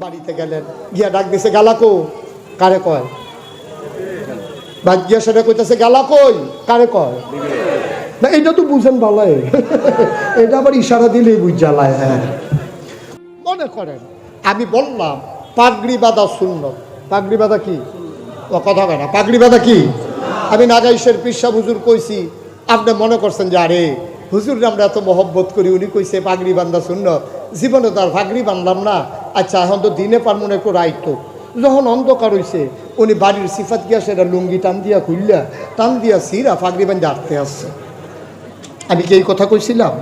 বাড়িতে গেলেন। গিয়া ডাক দিছে, গালা কো কারে কয়? ভাগ্যা সেটা কইতেছে, গালা কই? কারে কয়? না এটা তো বুঝেন ভালোই। এটা আবার ইশারা দিলেই বুঝ জ্বালায় হ্যাঁ। মনে করেন, আমি বললাম, পাগড়ি বাঁধা শূন্য পাগড়ি বাঁধা কি? ও, কথা কয় না। পাগড়ি বাঁধা কি? আমি নাগাইশের পিসা হুজুর কইছি। আপনি মনে করছেন যে, আরে হুজুর আমরা এত মহব্বত করি, উনি কইছে পাগড়ি বান্ধা শূন্য জীবনে তো আর পাগড়ি বানলাম না। আচ্ছা এখন তো দিনে পার মনে একটু রাইতো যখন অন্ধকার হইছে, উনি বাড়ির সিফাত গিয়া সেটা লুঙ্গি টান দিয়া খুললা টান দিয়া সিরা পাগড়ি বান্ধে আটতে আসছে। আমি কি এই কথা কইছিলাম?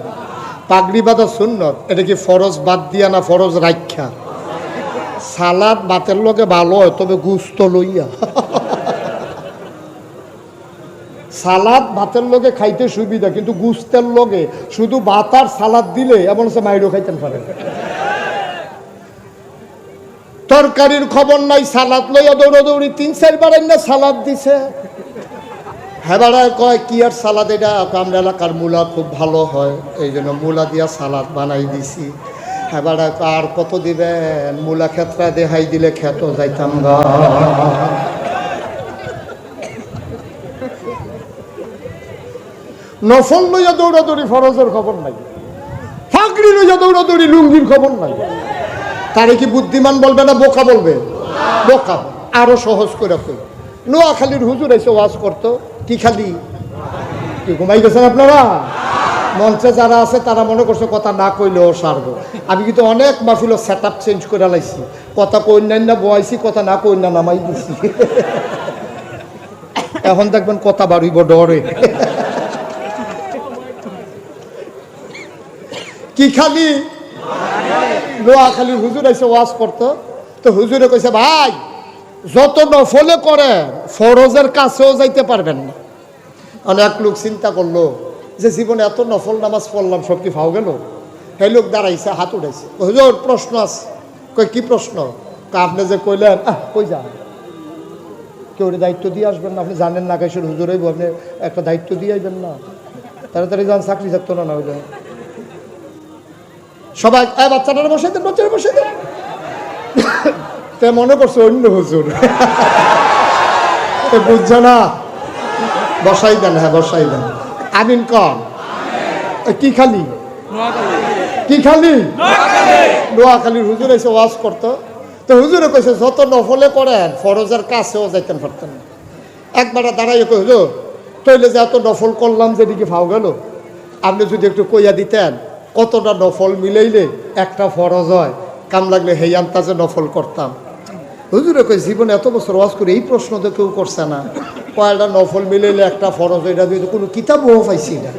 পাগড়ি বাঁধা সুন্নত, এটা কি ফরজ বাদ দিয়া না ফরজ রাখ্যা সালাদ বাতের লগে ভালো হয়, তবে গুস্ত লইয়া। সালাদ ভাতের লগে খাইতে সুবিধা, কিন্তু গুস্তের লগে শুধু ভাত আর সালাদ দিলে এমন সে মাইরও খাইতেন পারে তরকারির খবর নাই, সালাদ লইয়া দৌড়াদৌড়ি তিন চারবার না সালাদ দিছে। হেবাড়ায় কয়, কি আর সালাদ এটা? আমরা এলাকার মূলা খুব ভালো হয়, এই জন্য মূলা দিয়া সালাদ বানাই দিছি। হেবাড়ায় কয় আর কত দিবেন? মূলা ক্ষেত্রা দেহাই দিলে খেত যাইতাম গা। নফল লইয়া দৌড়াদৌড়ি ফরজের খবর নাই। ফাঁকড়ি লইয়া দৌড়াদৌড়ি লুঙ্গির খবর নাই। তারে কি বুদ্ধিমান বলবে না বোকা বলবে? বোকা। আরও সহজ করে কই। নোয়াখালীর হুজুর এসে ওয়াজ করতো, কি খালি? কি, ঘুমাই গেছেন আপনারা? মঞ্চে যারা আছে, তারা মনে করছে কথা না কইলেও সারবো। আমি কিন্তু অনেক মাহফিল সেট আপ চেঞ্জ করে লাইছি। কথা না বয়াইছি, কথা না না নামাই দিছি। এখন দেখবেন কথা বাড়িব ডরে। কি খালি? নোয়াখালীর হুজুর এসে ওয়াজ করতো। তো হুজুরে কইছে, ভাই, যত নফলে করে ফরজের কাছেও যাইতে পারবেন না। অনেক লোক চিন্তা করল যে, জীবনে এত নফল নামাজ পড়লাম সব কি ফাও গেল? সেই লোক দাঁড়াইছে, হাত উঠাইছে। হুজুর, প্রশ্ন আছে। কই, কি প্রশ্ন? আপনি যে কইলেন, আহ, কই যান? কেউ দায়িত্ব দিয়ে আসবেন না, আপনি জানেন না কেসের হুজুর হইব, আপনি একটা দায়িত্ব দিয়ে আসবেন না। তাড়াতাড়ি যান, চাকরি থাকতো না না সবাই বাচ্চাটার বসে দেন বাচ্চাটা বসে দেন তে মনে করছে অন্য হুজুর। বুঝছে না? বসাই দেন হ্যাঁ বসাই দেন। আমিন এ, কি খালি? কি খালি? নোয়াখালীর হুজুর এসে ওয়াজ করতো। তো হুজুরে কইছে, যত নফলে করেন, ফরজের কাছেও যাইতেন পারতেন একবারে দাঁড়াইয়ে কই হুজুর তৈলে যে এত নফল করলাম, যেদিকে ফাও গেল, আপনি যদি একটু কইয়া দিতেন কতটা নফল মিলাইলে একটা ফরজ হয়? কাম লাগলে হেই আন্তাজে নফল করতাম। হুজুরে কই জীবনে এত বছর ওয়াজ করে, এই প্রশ্ন তো কেউ করছে না। কয়টা নফল মিলাইলে একটা ফরজ, এটা দিয়ে কোনো কিতাবও পাইছি না।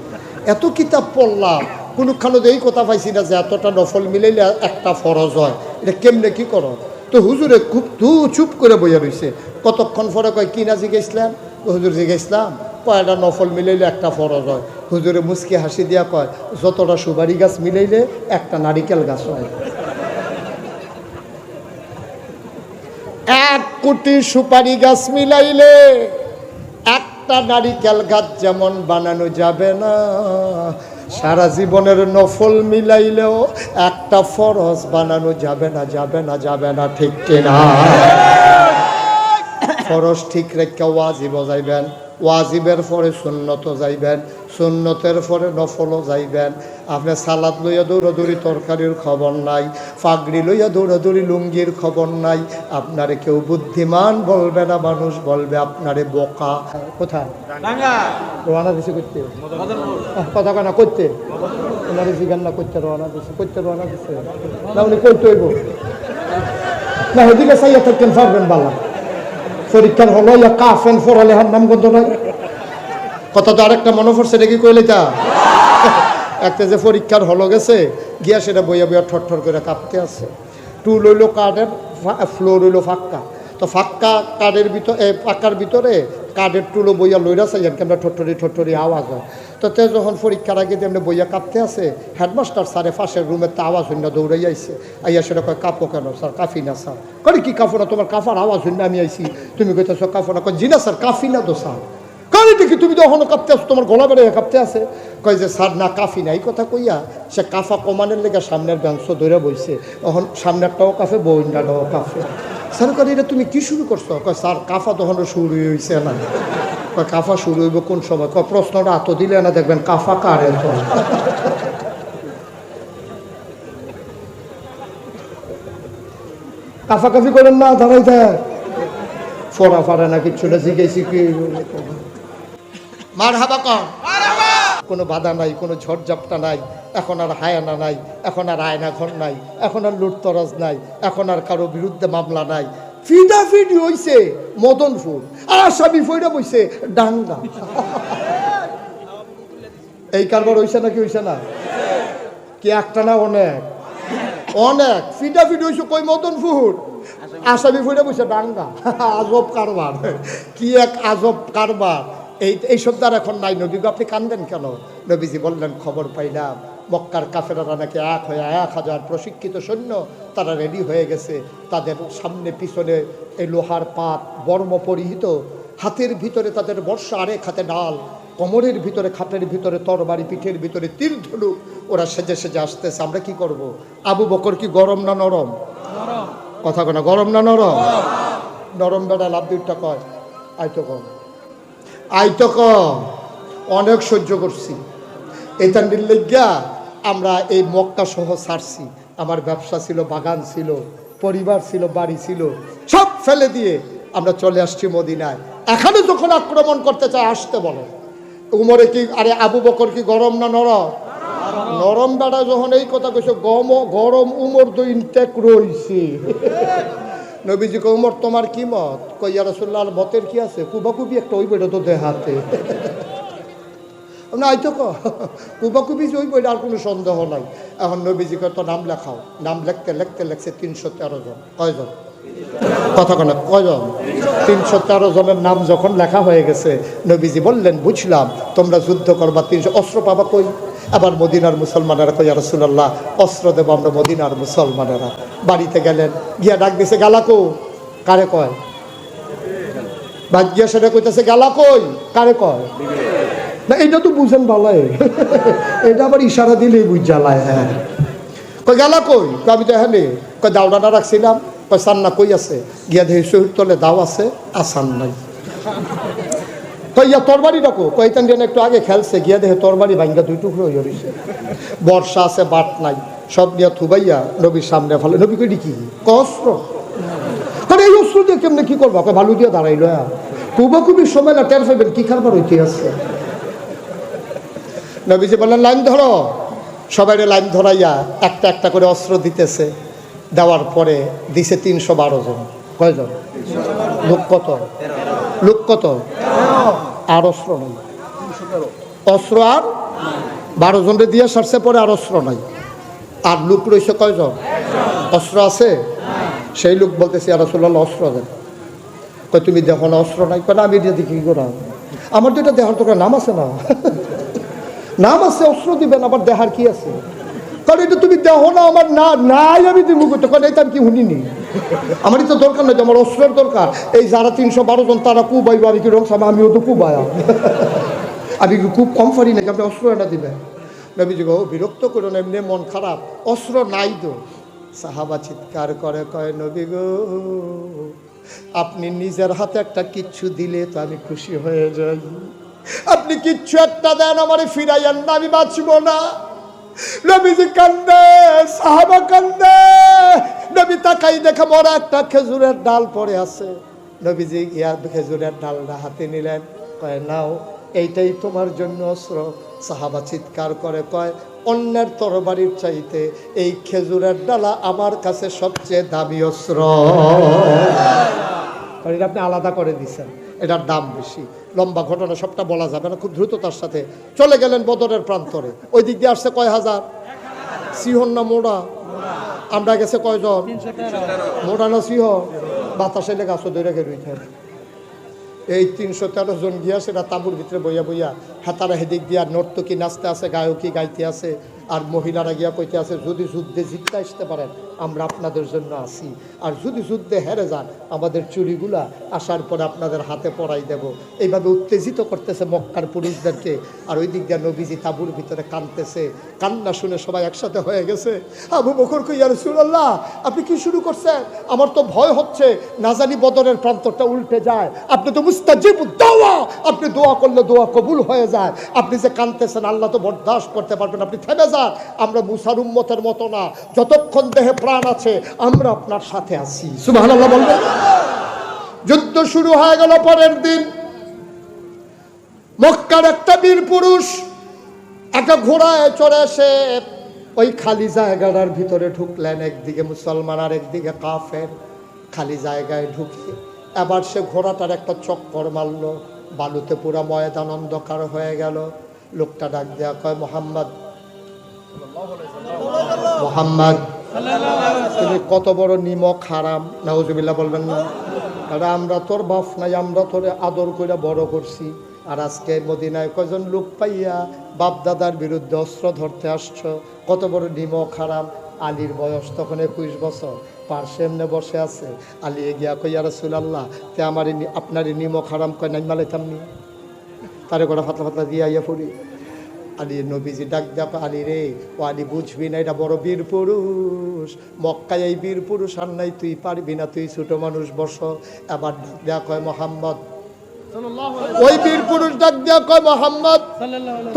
এত কিতাব পড়লাম, কোনোখানে এই কথা পাইছি না যে এতটা নফল মিলাইলে একটা ফরজ হয়। এটা কেমনে কি করো? তো হুজুরে খুব দু চুপ করে বইয়া রইছে। কতক্ষণ পরে কয়, কি না জিজ্ঞেসলাম হুজুর জিজ্ঞেসলাম কয়টা নফল মিলাইলে একটা ফরজ হয়। হুজুরে মুসকি হাসি দিয়া কয়, যতটা সুপারি গাছ মিলাইলে একটা নারিকেল গাছ হয়। এক কোটি সুপারি গাছ মিলাইলে একটা নারিকেল গাছ যেমন বানানো যাবে না, সারা জীবনের নফল মিলাইলেও একটা ফরজ বানানো যাবে না যাবে না যাবে না, ঠিক কিনা? ফরজ ঠিক রেখে ওয়াজিব যাইবেন, ওয়াজিবের পরে সুন্নত যাইবেন সুন্নতের পরে নফলও যাইবেন। আপনি সালাদ লইয়া দৌড়াদৌড়ি তরকারির খবর নাই। পাগড়ি লইয়া দৌড়াদৌড়ি লুঙ্গির খবর নাই। আপনারে কেউ বুদ্ধিমান বলবে না মানুষ বলবে আপনারে বোকা। কোথায়? রওনা দিছে করতে। কথা কেনা করতে। ওনারে জিগান না করতে রওনা দিছে করতে রওনা দিছে না উনি করতে হইব। না ওদিকে চাইয়া থাকতেন পারবেন বালা। পরীক্ষার হলো ইয়া কাফেন ফরালেহার নাম গন্ধ নাই। কথা তো আরেকটা মনে পড়ছে নাকি কইলে তা একটা যে পরীক্ষার হলো গেছে, গিয়া সেটা বইয়া বইয়া ঠর ঠর করে কাঁপতে আছে। টুল হইল কার্ডের ফ্লোর হইল ফাক্কা। তো ফাক্কা কার্ডের ভিতরে পাক্কার ভিতরে কার্ডের টুলো বইয়া লইরা চাইয়েন, কেমন ঠট্টরি ঠট্টরি আওয়াজ হয়। তো তে যখন পরীক্ষার আগে তেমনি বইয়া কাঁপতে আছে, হেডমাস্টার স্যারে পাশের রুমের তা আওয়াজ হইনা দৌড়াই আইসে আইয়া সেটা কয়, কাপো কেন স্যার? কাফি না স্যার? করে কি কাফো না? তোমার কাফার আওয়াজ হইনা আমি আইছি। তুমি কইতেছ কাফো না? কয়, জি না স্যার কাফি না তো স্যার। দেখি তুমি তো এখনও কাঁপতে আছো, তোমার গলা বেড়ে কাঁপতে আছে। কয় যে, স্যার, না, কাফি নাই। কথা কইয়া সে কাফা কমানের লেগে সামনের ব্যাংশ ধরে বইছে। এখন সামনেরটাও কাফে বইন্ডাটাও কাফে। স্যার, কয়, এটা তুমি কি শুরু করছ? কয়, স্যার, কাফা তখন শুরু হয়েছে না। কয়, কাফা শুরু হইব কোন সময়? কয়, প্রশ্নটা এত দিলে না, দেখবেন কাফা কার এত কাফাকাফি করেন না, দাঁড়াই থাক। ফোড়া ফাড়া না, কিচ্ছু না শিখেছি কি? মার হাবা কর কোনো বাধা নাই কোনো ঝড়ঝাপটা নাই এখন আর হায়ানা নাই এখন আর আয়না ঘর নাই এখন আর লুটতরাজ নাই এখন আর কারও বিরুদ্ধে মামলা নাই। ফিডা ফিডি হইছে মদন ফুল আর আসামি ফইরা বইছে ডাঙ্গা। এই কারবার হইছে নাকি হইছে না? কি একটা না অনেক? অনেক। ফিডা ফিডি হইছে কই মদন ফুল আসামি ফইরা বইছে ডাঙ্গা। আজব কারবার। কি এক আজব কারবার। এই এইসব দ্বার এখন নাই নবীগো আপনি কান্দেন কেন? নবীজি বললেন খবর পাইলাম মক্কার কাফেরারা নাকি এক হয়ে এক হাজার প্রশিক্ষিত সৈন্য তারা রেডি হয়ে গেছে। তাদের সামনে পিছনে এই লোহার পাত বর্ম পরিহিত হাতের ভিতরে তাদের বর্ষা আরেক হাতে ডাল কোমরের ভিতরে খাটের ভিতরে তরবারি পিঠের ভিতরে তীর ধনুক ওরা সেজে সেজে আসতেছে আমরা কি করব? আবু বকর কি গরম না নরম? কথা কোনা গরম না নরম? নরম বেড়া লাভ দুইটা কয় আইতো কম আইতো কম অনেক সহ্য করছি। এটা নির্লজ্ঞা আমরা এই মক্কা সহ ছাড়ছি। আমার ব্যবসা ছিল, বাগান ছিল, পরিবার ছিল, বাড়ি ছিল, সব ফেলে দিয়ে আমরা চলে আসছি মদিনায়। এখানে যখন আক্রমণ করতে চায়, আসতে বলো। উমরে কি, আরে আবু বকর কি গরম না নরম? নরম বেড়া যখন এই কথা কইছে, গম, গরম, উমর তো ইনটেক রইছে নবীজি কই উমর, তোমার কি মত? কইয়া রসুল্লাহ মতের কি আছে? কুবাকুবি একটা ওই বইটা তো দেহাতে না ক, কুবাকুবি যে ওই বইটা আর কোনো সন্দেহ নাই। এখন নবীজি তো নাম লেখাও। নাম লিখতে লিখতে, লেখছে তিনশো তেরো জন। কয়জন? কথা কেন কয়জন? তিনশো তেরো জনের নাম যখন লেখা হয়ে গেছে, নবীজি বললেন, বুঝলাম, তোমরা যুদ্ধ করবা, তিনশো অস্ত্র পাবা কই? আবার মদিনার মুসলমানেরা কই রসুল্লাহ অস্ত্র দেবো আমরা মদিনার মুসলমানেরা। বাড়িতে গেলেন, গিয়া ডাক দিছে গালাকো কারে কয়? ভাগ্যা সেটা কইতেছে, গালা কই? কারে কয়? না এটা তো বুঝেন ভালাই। এটা আবার ইশারা দিলেই বুঝ জ্বালায় হ্যাঁ। কই গেলা কই? আমি তো হ্যাঁ কই দাওড়াটা রাখছিলাম। কই সান্না কই আছে? গিয়া দেখি শহীদ তলে দাও আছে, আসান নাই। কই, ইয়া তরবারি ডাকো। কই তান দিয়ে একটু আগে খেলছে, গিয়া দেখে তরবারি ভাঙ্গা দুই টুকরো হয়ে রইছে। বর্ষা আছে, বাট নাই, সব নিয়ে থুবাইয়া নবীর সামনে ফেলে। নবী কই কি? কষ্ট। আরে, এই অস্ত্র দিয়ে কেমনে কি করব? কই ভালো দিয়ে দাঁড়াইলো হ্যাঁ। কুবা কুবির সময় না টের পাইবেন, কি খাবার হইতে আছে নবীজি বললেন, লাইন ধরো। সবাই লাইন ধরাইয়া একটা একটা করে অস্ত্র দিতেছে। দেওয়ার পরে দিছে তিনশো বারো জন। কয়জন? লোক কত? লোক কত? আর অস্ত্র নাই। অস্ত্র আর বারো জনরে দিয়ে সারছে, পরে আর অস্ত্র নাই। আর লোক রয়েছে কয়জন? অস্ত্র আছে? সেই লোক বলতেছে আর রসুল্লাহ অস্ত্র দেন। কয়, তুমি দেখো না, অস্ত্র নাই। কয়, না, আমি দেখি, কি করা? আমার তো এটা দেখার তো নাম আছে না? নাম আছে, অস্ত্র দিবেন আবার দেহার কি আছে? কারণ এটা তুমি দেহ না, আমার না, নাই, আমি দিব কারণ এটা আমি কি শুনিনি? আমারই তো দরকার নয় আমার অস্ত্রের দরকার। এই যারা তিনশো বারো জন, তারা কুবাইব আমি কি রং আমিও তো কুবায়া আমি কি খুব কম পারি নাকি? আপনি অস্ত্র এনে দিবেন। নবীজি গো, বিরক্ত করুন এমনি মন খারাপ। অস্ত্র নাই তো। সাহাবা চিৎকার করে, কয়, নবী গো, আপনি নিজের হাতে একটা কিচ্ছু দিলে তো আমি খুশি হয়ে যাই। আপনি কিচ্ছু একটা দেন, আমারে ফিরাইয়ান না, আমি বাঁচবো না। নবীজি কান্দে সাহাবা কান্দে নবী তাকাই দেখে মরা একটা খেজুরের ডাল পড়ে আছে। নবীজি ইয়ার খেজুরের ডালটা হাতে নিলেন কয় নাও এইটাই তোমার জন্য অস্ত্র। সাহাবা চিৎকার করে কয় অন্যের তরবারির চাইতে এই খেজুরের ডালা আমার কাছে সবচেয়ে দামি অস্ত্র। এটা আপনি আলাদা করে দিচ্ছেন এটার দাম বেশি। লম্বা ঘটনা সবটা বলা যাবে না, খুব দ্রুততার সাথে। চলে গেলেন বদরের প্রান্তরে। ওই দিক দিয়ে আসছে কয় হাজার? সিহন না মোড়া? আমরা গেছে কয়জন? মোড়া না সিহ বাতাসে লেগে আসো দৈরা গে রইতে এই তিনশো তেরো জন গিয়া সেটা তাঁবুর ভিতরে বইয়া বইয়া হাতারা হেদিক দিয়া নর্তকী নাচতে আছে, গায়কী গাইতে আছে। আর মহিলারা গিয়া কইতে আছে, যদি যুদ্ধে জিততে আসতে পারেন, আমরা আপনাদের জন্য আসি আর যদি যুদ্ধে হেরে যান, আমাদের চুরিগুলা আসার পরে আপনাদের হাতে পড়াই দেব। এইভাবে উত্তেজিত করতেছে মক্কার পুরুষদেরকে। আর ওই দিক দিয়ে নবীজি তাবুর ভিতরে কানতেছে কান্না শুনে সবাই একসাথে হয়ে গেছে। আবু বকর কইয়া রসুল্লাহ আপনি কি শুরু করছেন? আমার তো ভয় হচ্ছে। না জানি বদরের প্রান্তরটা উল্টে যায়। আপনি তো মুস্তাজিব দোয়া আপনি দোয়া করলে দোয়া কবুল হয়ে যায়। আপনি যে কানতেছেন আল্লাহ তো বরদাস্ত করতে পারবেন। আপনি থেমে যান। আমরা মুসার উম্মতের মতো না। যতক্ষণ দেহে প্রাণ আছে, আমরা আপনার সাথে আছি। সুবহানাল্লাহ বলবেন যুদ্ধ শুরু হয়ে গেল পরের দিন। মক্কার একটা বীর পুরুষ একটা ঘোড়ায় চড়ে এসে ওই খালি জায়গাটার ভিতরে ঢুকলেন, একদিকে মুসলমান আর একদিকে কাফের। খালি জায়গায় ঢুকে এবার সে ঘোড়াটার একটা চক্কর মারল, বালুতে পুরা ময়দান অন্ধকার হয়ে গেল। লোকটা ডাক দেয়া কয়, মোহাম্মদ মোহাম্মদ। তুমি কত বড় নিমক হারাম, নাউজুবিল্লাহ বলবেন না। আরে আমরা তোর বাপ নাই, আমরা তোরে আদর করে বড় করছি। আর আজকে মদিনায় কজন লোক পাইয়া বাপ দাদার বিরুদ্ধে অস্ত্র ধরতে আসছো? কত বড় নিমক হারাম। আলীর বয়স তখন একুশ বছর। পার্শ্বে এমনি বসে আছে। আলী এগিয়া কইয়া রসুল আল্লাহ তে আমার আপনার নিমক হারাম কয়, নাই মালাইতাম নি? তারে করে ফাতলা ফাতলা দিয়ে আইয়া পড়ি। আলী নবীজি ডাক ডাক আলী রে, ও আলী বুঝবি না, এটা বড় বীর পুরুষ। মক্কায় এই বীর পুরুষ আর নাই, তুই পারবি না, তুই ছোট মানুষ, বস। এবার ডাক দেয়া কয় মোহাম্মদ। ওই বীর পুরুষ ডাক দেয়া কয় মোহাম্মদ।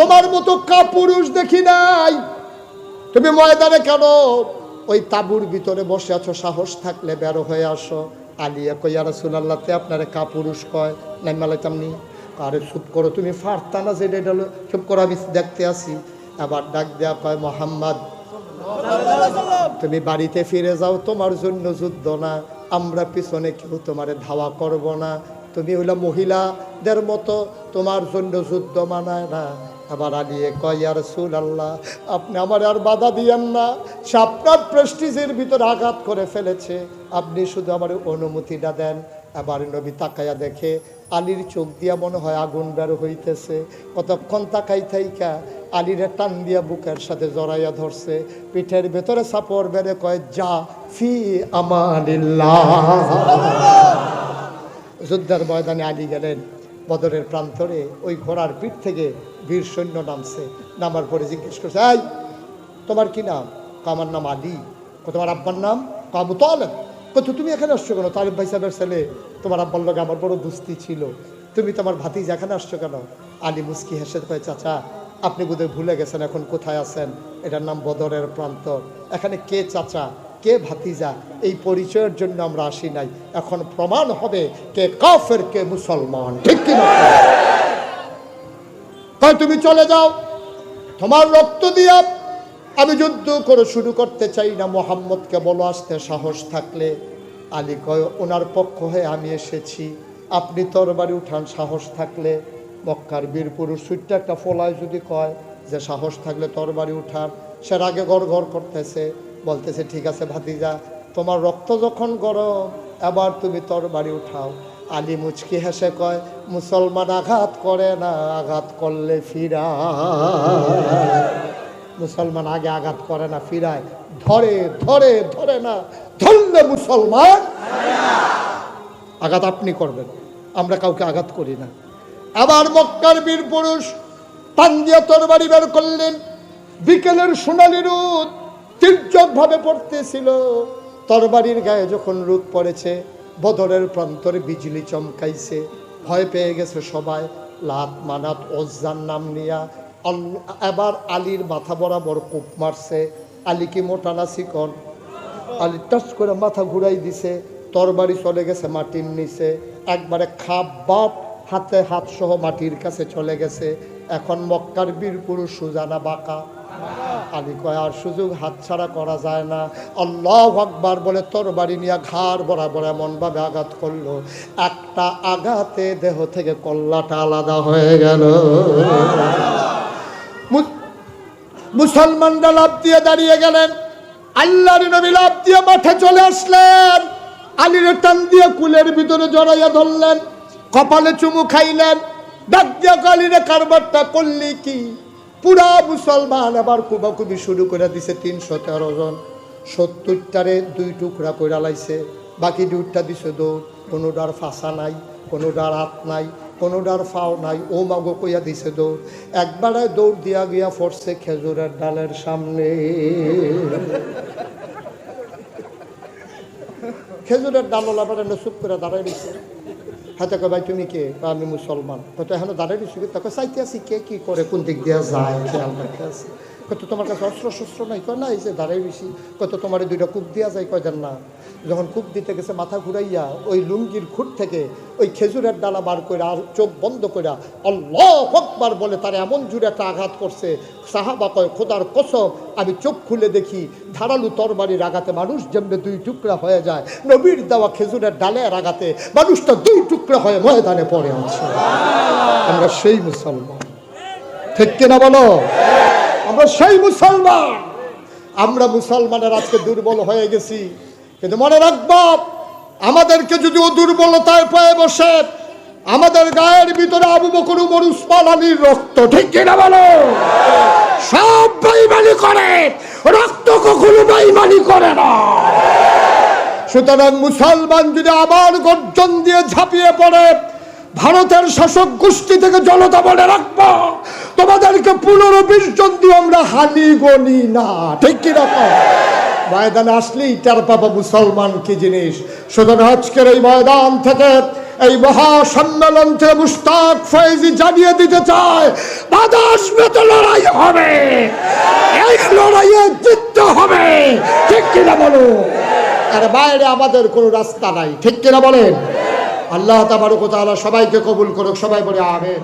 তোমার মতো কা পুরুষ দেখি নাই। তুমি ময়দানে কেন? ওই তাবুর ভিতরে বসে আছো, সাহস থাকলে বেরো হয়ে আসো। আলিয়া কইয়া রাসুলাল্লাহতে আপনারে কা পুরুষ কয়? নাই মালাইতামনি আরে চুপ করো, তুমি ফারতা না যে এটা চুপ করো, আমি দেখতে আসি। আবার ডাক দেয়া কয়, মোহাম্মদ, তুমি বাড়িতে ফিরে যাও, তোমার জন্য যুদ্ধ না, আমরা পিছনে কেউ তোমারে ধাওয়া করব না। তুমি হইলা মহিলাদের মতো, তোমার জন্য যুদ্ধ মানায় না। আবার আলিয়ে কয়ার সুল আল্লাহ আপনি আমার আর বাধা দিয়েন না। সে আপনার প্রেস্টিজের ভিতরে আঘাত করে ফেলেছে। আপনি শুধু আমার অনুমতিটা দেন। আবার নবী তাকাইয়া দেখে, আলীর চোখ দিয়া মনে হয় আগুন বের হইতেছে। কতক্ষণ তাকাই থাইকা, আলীর টান দিয়া বুকের সাথে জড়াইয়া ধরছে। পিঠের ভেতরে সাপড় বেড়ে কয়, যা ফি আমানিল্লাহ। যুদ্ধের ময়দানে আলী গেলেন। বদরের প্রান্তরে ওই ঘোড়ার পিঠ থেকে বীর সৈন্য নামছে। নামার পরে জিজ্ঞেস করছে, এই, তোমার কি নাম? আমার নাম আলী। তোমার আব্বার নাম? কাবু কত তুমি এখানে আসছো কেন? তারিফ ভাই সাহেবের ছেলে। তোমার আব্বার লগে আমার বড় দুস্তি ছিল। তুমি তোমার ভাতিজ এখানে আসছো কেন? আলী মুস্কি হেসে কয় চাচা আপনি বোধহয় ভুলে গেছেন এখন কোথায় আছেন? এটার নাম বদরের প্রান্ত এখানে কে চাচা? কে ভাতিজা? এই পরিচয়ের জন্য আমরা আসি নাই। এখন প্রমাণ হবে কে কাফের কে মুসলমান। ঠিক কিনা কয় তুমি চলে যাও। তোমার রক্ত দিয়া আমি যুদ্ধ করে শুরু করতে চাই না। মোহাম্মদকে বলো, আসতে সাহস থাকলে। আলী কয়, ওনার পক্ষ হয়ে আমি এসেছি। আপনি তরবারি উঠান, সাহস থাকলে। মক্কার বীর পুরুষ সুইটটা একটা ফলায় যদি কয় যে, সাহস থাকলে তরবারি উঠান। সে আগে গড় গড় করতেছে, বলতেছে, ঠিক আছে ভাতিজা, তোমার রক্ত যখন গরম, এবার তুমি তরবারি উঠাও। আলী মুচকি হেসে কয়, মুসলমান আঘাত করে না, আঘাত করলে ফিরা। মুসলমান আগে আঘাত করে না, ফিরায়। ধরে ধরে ধরে না। ধরলে মুসলমান আঘাত আপনি করবেন, আমরা কাউকে আঘাত করি না। আবার মক্কার বীর পুরুষ টান দিয়ে তরবারি বের করলেন। বিকেলের সোনালি রোদ তীর্যকভাবে পড়তেছিল। তরবারির গায়ে যখন রোদ পড়েছে, বদরের প্রান্তরে বিজলি চমকাইছে। ভয় পেয়ে গেছে সবাই, লাত মানাত ওজ্জার নাম নিয়া এবার আলীর মাথা বরাবর কূপ মারছে। আলী কি মোটা না চিকন? আলী টাচ করে মাথা ঘুরাই দিছে। তরবারি চলে গেছে, মাটির নিচে। একবারে খাপ বাপ হাতে হাত সহ মাটির কাছে চলে গেছে। এখন মক্কার বীর পুরুষ সুজানা বাঁকা। আলী কয়, আর সুযোগ হাতছাড়া করা যায় না। আল্লাহ আকবার বলে তরবারি নিয়ে ঘাড় বরাবর এমনভাবে আঘাত করল। একটা আঘাতে দেহ থেকে কল্লাটা আলাদা হয়ে গেল। মুসলমানরা লাভ দিয়ে দাঁড়িয়ে গেলেন। আল্লাহর নবী লাভ দিয়ে মাঠে চলে আসলেন। আলীর টান দিয়ে কুলের ভিতরে জড়াইয়া ধরলেন। কপালে চুমু খাইলেন। ডাক দিয়া কালিরে কারবারটা করলি কি? পুরা মুসলমান আবার কুবাকুবি শুরু করে দিছে তিনশো তেরো জন। সত্তরটারে দুই টুকরা করে লাইছে। বাকি দুইটা দিছে দৌড়। কোনোটার ফাঁসা নাই, কোনোটার হাত নাই। কোনোটার ফাও নাই, ও মাগো কইয়া দিছে দৌড় একবারে দৌড় দিয়া গিয়া পড়ছে খেজুরের ডালের সামনে। খেজুরের ডাল আবার এনে চুপ করে দাঁড়াই দিছে। হাতে কয়, ভাই, তুমি কে? আমি মুসলমান কত এখন দাঁড়াই দিছি তাকে চাইতে আছি কে কি করে কোন দিক দিয়ে যায়? খেয়াল রাখতে আছি। কত তোমার কাছে অস্ত্র শস্ত্র নাই? কয়, না, এই যে দাঁড়াই দিছি কত তোমার দুইটা কূপ দেওয়া যায়। কয় না। যখন কূপ দিতে গেছে, মাথা ঘুরাইয়া ওই লুঙ্গির খুঁট থেকে ওই খেজুরের ডালা বার করে আর চোখ বন্ধ করে আল্লাহ আকবার বলে তার এমন জুড়ে একটা আঘাত করছে। সাহাবা কয়, খোদার কসম, আমি চোখ খুলে দেখি ধারালু তরবারির আঘাতে মানুষ যেমনি দুই টুকরা হয়ে যায়, নবীর দেওয়া খেজুরের ডালের আঘাতে মানুষটা দুই টুকরা হয়ে ময়দানে পড়ে আছে। আমরা সেই মুসলমান। ঠিক কিনা বলো? সেই মুসলমান। আমরা মুসলমানের আজকে দুর্বল হয়ে গেছি। কিন্তু মনে রাখব, আমাদেরকে যদি ও দুর্বলতায় পেয়ে বসে, আমাদের গায়ের ভিতরে আবু বকর, উমর, উসমান, আলীর রক্ত, ঠিক কিনা বলো? সব বেইমানি করে। রক্ত কখনো বেইমানি করে না। সুতরাং মুসলমান যদি আবার গর্জন দিয়ে ঝাঁপিয়ে পড়ে, ভারতের শাসক গোষ্ঠী থেকে জনতা বলে রাখব তোমাদেরকে পনেরো বিশ জন দিয়ে আমরা হানি গনি না। ঠিক কি রকম ময়দানে আসলেই টের পাবো মুসলমান কি জিনিস? সুতরাং আজকের এই ময়দান থেকে এই মহা সম্মেলন থেকে মুস্তাক ফয়েজি জানিয়ে দিতে চায় বাদাস তো লড়াই হবে। এই লড়াইয়ে জিততে হবে। ঠিক কিনা বলো? আর বাইরে আমাদের কোনো রাস্তা নাই। ঠিক কিনা বলেন? আল্লাহ তাবারক তাআলা সবাইকে কবুল করুক, সবাই বলে আমেন।